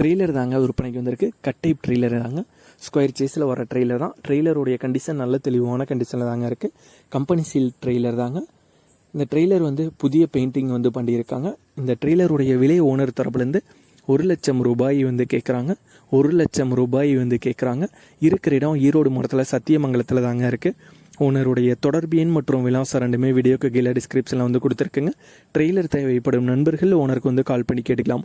Trailer தாங்க விற்பனைக்கு வந்திருக்கு. கட்டை ட்ரெய்லர் தாங்க. ஸ்கொயர் சேஸில் வர ட்ரெய்லர் தான். ட்ரெய்லருடைய கண்டிஷன் நல்ல தெளிவான கண்டிஷனில் தாங்க இருக்குது கம்பெனி சீல் ட்ரெய்லர் தாங்க. இந்த ட்ரெய்லர் வந்து புதிய பெயிண்டிங் வந்து பண்ணியிருக்காங்க. இந்த ட்ரெய்லருடைய விலை ஓனர் தரப்புலேருந்து ஒரு லட்சம் ரூபாய் வந்து கேட்குறாங்க ஒரு லட்சம் ரூபாய் வந்து கேட்குறாங்க இருக்கிற இடம் ஈரோடு மாவட்டத்தில் சத்தியமங்கலத்தில் தாங்க இருக்குது ஓனருடைய தொடர்பு எண் மற்றும் விலாசம் ரெண்டுமே வீடியோக்கு கீழே டிஸ்கிரிப்ஷனில் வந்து கொடுத்துருக்குங்க. ட்ரெய்லர் தேவைப்படும் நண்பர்கள் ஓனருக்கு வந்து கால் பண்ணி கேட்டுக்கலாம்.